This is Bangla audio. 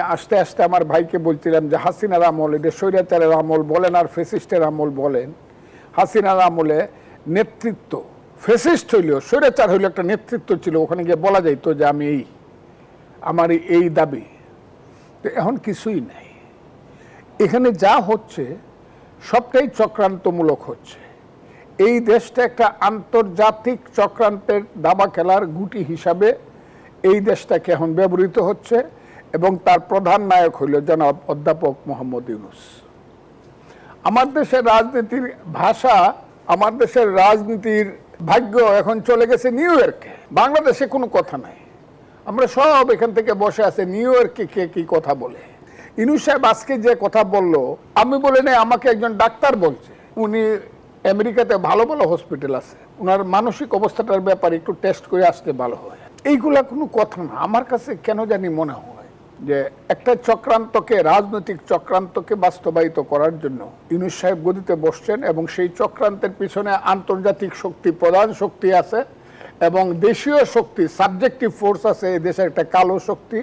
আস্তে আস্তে আমার ভাইকে বলছিলাম যে হাসিনার আমল এটা স্বৈরাচারের আমল বলেন আর ফেসিস্টের আমল বলেন, হাসিনার আমলে নেতৃত্ব ফেসিস্ট হইলেও, স্বৈরাচার হইলেও একটা নেতৃত্ব ছিল, ওখানে গিয়ে বলা যাইতো যে আমি এই, আমার এই দাবি। তো এখন কিছুই নাই। এখানে যা হচ্ছে, সবটাই চক্রান্তমূলক হচ্ছে। এই দেশটা একটা আন্তর্জাতিক চক্রান্তের দাবা খেলার গুটি হিসাবে এই দেশটাকে এখন ব্যবহৃত হচ্ছে। এবং তার প্রধান নায়ক হইল জনাব অধ্যাপক মোহাম্মদ ইউনুস। আমার দেশের রাজনীতির ভাষা, আমার দেশের রাজনীতির ভাগ্য এখন চলে গেছে নিউ ইয়র্কে। বাংলাদেশে কোনো কথা নাই। আমরা সব এখান থেকে বসে আছে নিউ ইয়র্কে কে কি কথা বলে। ইনু সাহেব আজকে যে কথা বলল, আমি বলে নাই, আমাকে একজন ডাক্তার বলছে। উনি আমেরিকাতে ভালো ভালো হসপিটাল আছে। ওনার মানসিক অবস্থাটার ব্যাপারে একটু টেস্ট করে আসতে ভালো হয়। এইগুলা কোনো কথা না। আমার কাছে কেন জানি মনে হয় যে একটা চক্রান্তকে, রাজনৈতিক চক্রান্তকে বাস্তবায়িত করার জন্য ইউনুস সাহেব গদিতে বসছেন এবং সেই চক্রান্তের পিছনে আন্তর্জাতিক শক্তি, প্রধান শক্তি আছে এবং দেশীয় শক্তি সাবজেক্টিভ ফোর্স আছে, এই দেশের একটা কালো শক্তি।